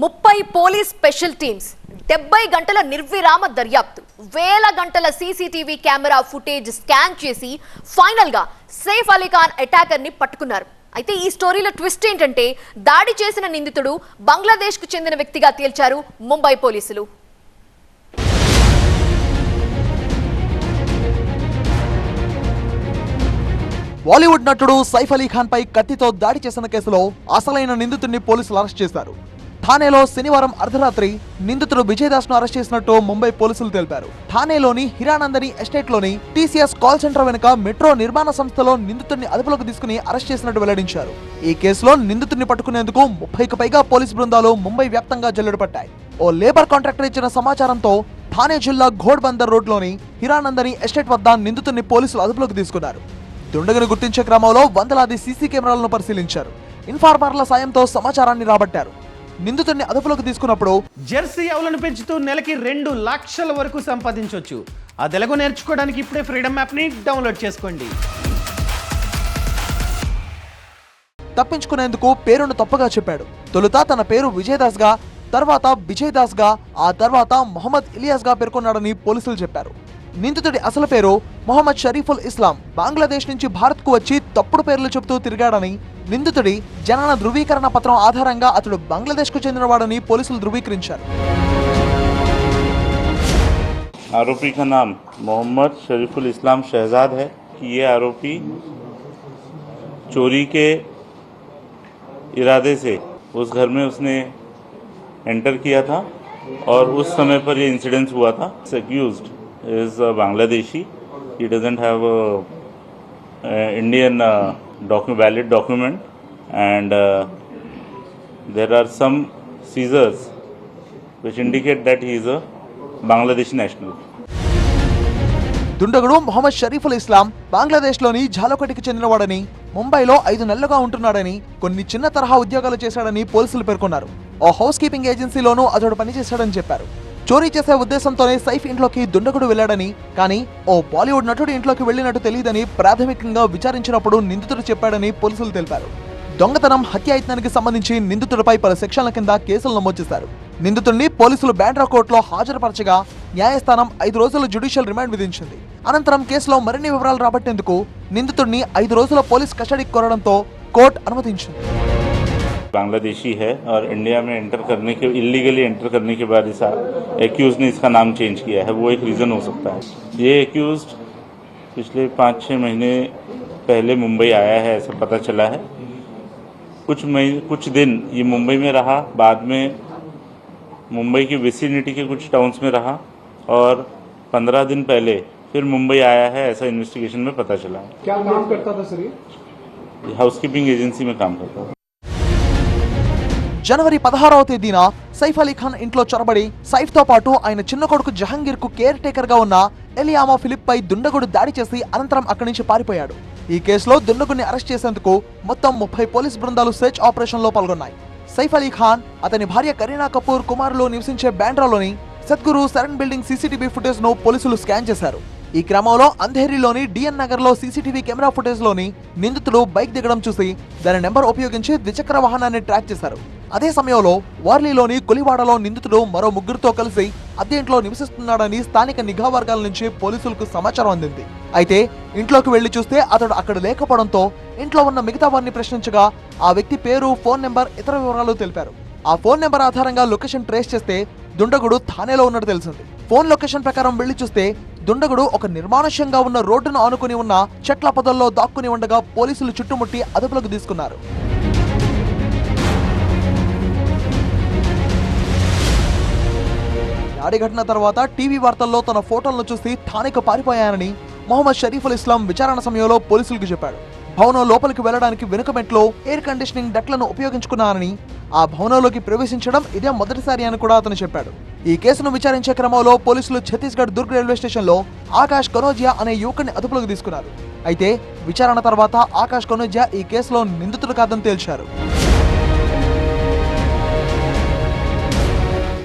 ముప్పై police special teams డెబ్బై గంటల నిర్విరామ దర్యాప్తు వేల గంటల సీసీటీవీ కెమెరా ఫుటేజ్ స్కాన్ చేసి ఫైనల్గా సేఫ్ అలీఖాన్ అటాకర్ని పట్టుకున్నారు. అయితే ఈ స్టోరీలో ట్విస్ట్ ఏంటంటే దాడి చేసిన నిందితుడు బంగ్లాదేశ్కు చెందిన వ్యక్తిగా తేల్చారు ముంబై పోలీసులు. బాలీవుడ్ నటుడు సైఫ్ అలీఖాన్ పై కత్తితో దాడి చేసిన కేసులో అసలైన నిందితుడిని పోలీసులు అరెస్ట్ చేశారు. ఠానేలో శనివారం అర్ధరాత్రి నిందితుడు విజయదాస్ను అరెస్ట్ చేసినట్టు ముంబై పోలీసులు తెలిపారు. ఠానేలోని హిరానందని ఎస్టేట్లోని టీసీఎస్ కాల్ సెంటర్ వెనుక మెట్రో నిర్మాణ సంస్థలో నిందితుడిని అదుపులోకి తీసుకుని అరెస్ట్ చేసినట్టు వెల్లడించారు. ఈ కేసులో నిందితుడిని పట్టుకునేందుకు ముప్పైకి పైగా పోలీసు బృందాలు ముంబై వ్యాప్తంగా జల్లెడ పట్టాయి. ఓ లేబర్ కాంట్రాక్టర్ ఇచ్చిన సమాచారంతో ఠానే జిల్లా ఘోడ్ బందర్ రోడ్లోని హిరానందని ఎస్టేట్ వద్ద నిందితుడిని పోలీసులు అదుపులోకి తీసుకున్నారు. దుండగను గుర్తించే క్రమంలో వందలాది సీసీ కెమెరాలను పరిశీలించారు. ఇన్ఫార్మర్ల సాయంతో సమాచారాన్ని రాబట్టారు. నిందితుడిని అదుపులోకి తీసుకున్నప్పుడు జెర్సీ ఆవులను పెంచుతూ నెలకి రెండు లక్షల వరకు సంపాదించవచ్చు ఆ తెలుగు నేర్చుకోవడానికి ఇప్పుడే ఫ్రీడమ్ యాప్ని డౌన్లోడ్ చేసుకోండి. తప్పించుకునేందుకు పేరును తప్పుగా చెప్పాడు. తొలుత తన పేరు విజయదాస్గా తర్వాత విజయ్ దాస్గా ఆ తర్వాత మొహమ్మద్ ఇలియాస్గా పేర్కొన్నాడని పోలీసులు చెప్పారు. నిందితుడి అసలు పేరు మొహమ్మద్ షరీఫుల్ ఇస్లాం. బంగ్లాదేశ్ నుంచి భారత్కు వచ్చి తప్పుడు పేర్లు చెబుతూ తిరిగాడని నిందితుడి జనన ధృవీకరణ పత్రం ఆధారంగా అతడు బంగ్లాదేశ్ కు చెందినవాడని పోలీసులు ధృవీకరించారు आरोपी का नाम मोहम्मद शरीफुल इस्लाम शहजाद है ये आरोपी चोरी के इरादे से उस घर में उसने एंटर किया था और उस समय पर ये इंसिडेंस हुआ था accused is Bangladeshi he doesn't have Indian docu valid document and uh, there are some scissors which indicate that he is a Bangladeshi national. దుండగుడు మొహమ్మద్ షరీఫ్ ఇస్లాం బంగ్లాదేశ్లోని జాలోకటికి చెందినవాడని ముంబైలో ఐదు నెలలుగా ఉంటున్నాడని కొన్ని చిన్న తరహా ఉద్యోగాలు చేశాడని పోలీసులు పేర్కొన్నారు ఓ హౌస్ కీపింగ్ ఏజెన్సీలోనూ అతడు పనిచేశాడని చెప్పారు చోరీ చేసే ఉద్దేశంతోనే సైఫ్ ఇంట్లోకి దుండగుడు వెళ్ళాడని కానీ ఓ బాలీవుడ్ నటుడి ఇంట్లోకి వెళ్ళినట్టు తెలియదని ప్రాథమికంగా విచారించినప్పుడు నిందితుడు చెప్పాడని పోలీసులు తెలిపారు. దొంగతనం హత్యాయత్నానికి సంబంధించి నిందితుడిపై పలు సెక్షన్ల కింద కేసులు నమోదు చేశారు. నిందితుడిని పోలీసులు బ్యాండ్రా కోర్టులో హాజరుపరచగా న్యాయస్థానం ఐదు రోజుల జ్యుడిషియల్ రిమాండ్ విధించింది. అనంతరం కేసులో మరిన్ని వివరాలు రాబట్టేందుకు నిందితుడిని ఐదు రోజుల పోలీస్ కస్టడీకి కోరడంతో కోర్టు అనుమతించింది. बांग्लादेशी है और इंडिया में एंटर करने के इलीगली एंटर करने के बाद इस एक्यूज ने इसका नाम चेंज किया है। वो एक रीज़न हो सकता है। ये एक्यूज पिछले पाँच छः महीने पहले मुंबई आया है ऐसा पता चला है। कुछ महीने कुछ दिन ये मुंबई में रहा बाद में मुंबई की विसिनिटी के कुछ टाउन्स में रहा और पंद्रह दिन पहले फिर मुंबई आया है ऐसा इन्वेस्टिगेशन में पता चला। है क्या काम करता था सर ये? हाउसकीपिंग एजेंसी में काम करता था। జనవరి పదహారవ తేదీన సైఫ్ అలీ ఖాన్ ఇంట్లో చొరబడి సైఫ్తో పాటు ఆయన చిన్న కొడుకు జహంగీర్కు కేర్ టేకర్గా ఉన్న ఎలియామా ఫిలిప్ పై దుండగుడు దాడి చేసి అనంతరం అక్కడి నుంచి పారిపోయాడు. ఈ కేసులో దుండగుడిని అరెస్ట్ చేసేందుకు మొత్తం ముప్పై పోలీస్ బృందాలు సెర్చ్ ఆపరేషన్లో పాల్గొన్నాయి. సైఫ్ అలీ ఖాన్ అతని భార్య కరీనా కపూర్ కుమారులు నివసించే బ్యాండ్రాలోని సద్గురు సరణ్ బిల్డింగ్ సీసీటీవీ ఫుటేజ్ను పోలీసులు స్కాన్ చేశారు. ఈ క్రమంలో అంధేరిలోని డిఎన్ నగర్లో సీసీటీవీ కెమెరా ఫుటేజ్లోని నిందితుడు బైక్ దిగడం చూసి దాని నెంబర్ ఉపయోగించి ద్విచక్ర వాహనాన్ని ట్రాక్ చేశారు. అదే సమయంలో వార్లీలోని కొలివాడలో నిందితుడు మరో ముగ్గురితో కలిసి అద్దె ఇంట్లో నివసిస్తున్నాడని స్థానిక నిఘా వర్గాల నుంచి పోలీసులకు సమాచారం అందింది. అయితే ఇంట్లోకి వెళ్ళి చూస్తే అతడు అక్కడ లేకపోవడంతో ఇంట్లో ఉన్న మిగతా వారిని ప్రశ్నించగా ఆ వ్యక్తి పేరు ఫోన్ నెంబర్ ఇతర వివరాలు తెలిపారు. ఆ ఫోన్ నెంబర్ ఆధారంగా లొకేషన్ ట్రేస్ చేస్తే దుండగుడు థానేలో ఉన్నట్టు తెలిసింది. ఫోన్ లొకేషన్ ప్రకారం వెళ్ళి చూస్తే దుండగుడు ఒక నిర్మానుష్యంగా ఉన్న రోడ్డును ఆనుకుని ఉన్న చెట్ల పొదల్లో దాక్కుని ఉండగా పోలీసులు చుట్టుముట్టి అదుపులోకి తీసుకున్నారు. దాడి ఘటన తర్వాత టీవీ వార్తల్లో తన ఫోటోలను చూసి స్థానిక పారిపోయానని మొహమ్మద్ షరీఫుల్ ఇస్లాం విచారణ సమయంలో పోలీసులకు చెప్పాడు. భవనం లోపలికి వెళ్ళడానికి వెనుక మెట్లో ఎయిర్ కండిషనింగ్ డక్లను ఉపయోగించుకున్నానని ఆ భవనంలోకి ప్రవేశించడం ఇదే మొదటిసారి అని కూడా అతను చెప్పాడు. ఈ కేసును విచారించే క్రమంలో పోలీసులు ఛత్తీస్గఢ్ దుర్గ్ రైల్వే స్టేషన్లో ఆకాష్ కనోజియా అనే యువకుడిని అదుపులోకి తీసుకున్నారు. అయితే విచారణ తర్వాత ఆకాష్ కనోజియా ఈ కేసులో నిందితుడు కాదని తేల్చారు.